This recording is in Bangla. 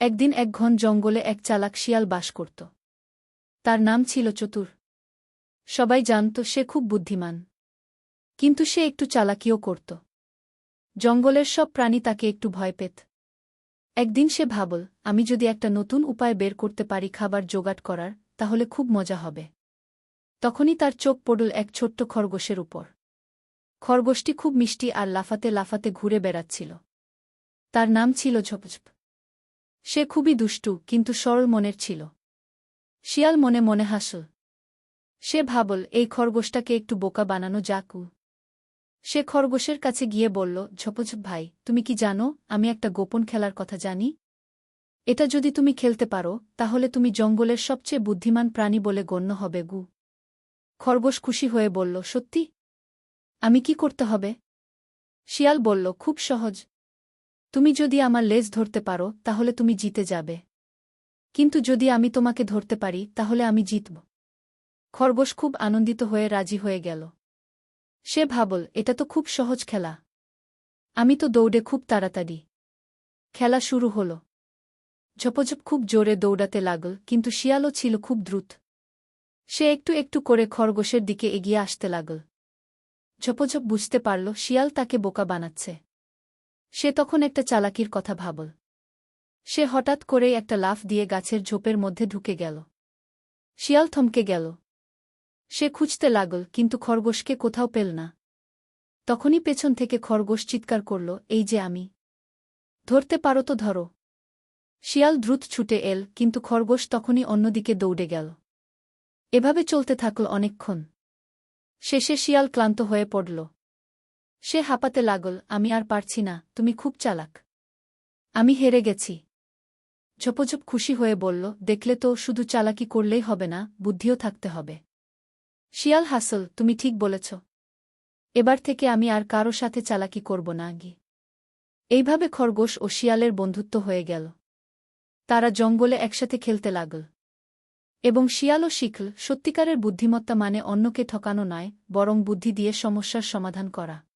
একদিন এক ঘন জঙ্গলে এক চালাক শিয়াল বাস করত। তার নাম ছিল চতুর। সবাই জানত সে খুব বুদ্ধিমান। কিন্তু সে একটু চালাকিও করত। জঙ্গলের সব প্রাণী তাকে একটু ভয় পেত। একদিন সে ভাবল, আমি যদি একটা নতুন উপায় বের করতে পারি খাবার জোগাড় করার, তাহলে খুব মজা হবে। তখনই তার চোখ পড়ল এক ছোট্ট খরগোশের উপর। খরগোশটি খুব মিষ্টি আর লাফাতে লাফাতে ঘুরে বেড়াচ্ছিল। তার নাম ছিল ঝপঝপ। সে খুবই দুষ্টু, কিন্তু সরল মনের ছিল। শিয়াল মনে মনে হাসল। সে ভাবল, এই খরগোশটাকে একটু বোকা বানানো যাকু সে খরগোশের কাছে গিয়ে বলল, ঝপঝপ ভাই, তুমি কি জানো, আমি একটা গোপন খেলার কথা জানি? এটা যদি তুমি খেলতে পারো, তাহলে তুমি জঙ্গলের সবচেয়ে বুদ্ধিমান প্রাণী বলে গণ্য হবে গু। খরগোশ খুশি হয়ে বলল, সত্যি? আমি কি করতে হবে? শিয়াল বলল, খুব সহজ। তুমি যদি আমার লেজ ধরতে পারো, তাহলে তুমি জিতে যাবে। কিন্তু যদি আমি তোমাকে ধরতে পারি, তাহলে আমি জিতব। খরগোশ খুব আনন্দিত হয়ে রাজি হয়ে গেল। সে ভাবল, এটা তো খুব সহজ খেলা। আমি তো দৌড়ে খুব তাড়াতাড়ি। খেলা শুরু হল। ঝপঝপ খুব জোরে দৌড়াতে লাগল, কিন্তু শিয়ালও ছিল খুব দ্রুত। সে একটু একটু করে খরগোশের দিকে এগিয়ে আসতে লাগল। ঝপঝপ বুঝতে পারল, শিয়াল তাকে বোকা বানাচ্ছে। সে তখন একটা চালাকির কথা ভাবল। সে হঠাৎ করেই একটা লাফ দিয়ে গাছের ঝোপের মধ্যে ঢুকে গেল। শিয়াল থমকে গেল। সে খুঁজতে লাগল, কিন্তু খরগোশকে কোথাও পেল না। তখনই পেছন থেকে খরগোশ চিৎকার করল, এই যে আমি। ধরতে পারো তো ধরো শিয়াল দ্রুত ছুটে এল, কিন্তু খরগোশ তখনই অন্যদিকে দৌড়ে গেল। এভাবে চলতে থাকল অনেকক্ষণ। শেষে শিয়াল ক্লান্ত হয়ে পড়ল। সে হাঁপাতে লাগল, আমি আর পারছি না, তুমি খুব চালাক। আমি হেরে গেছি। ঝোপঝোপ খুশি হয়ে বলল, দেখলে তো শুধু চালাকি করলেই হবে না, বুদ্ধিও থাকতে হবে। শিয়াল হাসল, তুমি ঠিক বলেছ। এবার থেকে আমি আর কারও সাথে চালাকি করব না, আগে। এইভাবে খরগোশ ও শিয়ালের বন্ধুত্ব হয়ে গেল। তারা জঙ্গলে একসাথে খেলতে লাগল। এবং শিয়ালও শিখল, সত্যিকারের বুদ্ধিমত্তা মানে অন্যকে ঠকানো নয়, বরং বুদ্ধি দিয়ে সমস্যার সমাধান করা।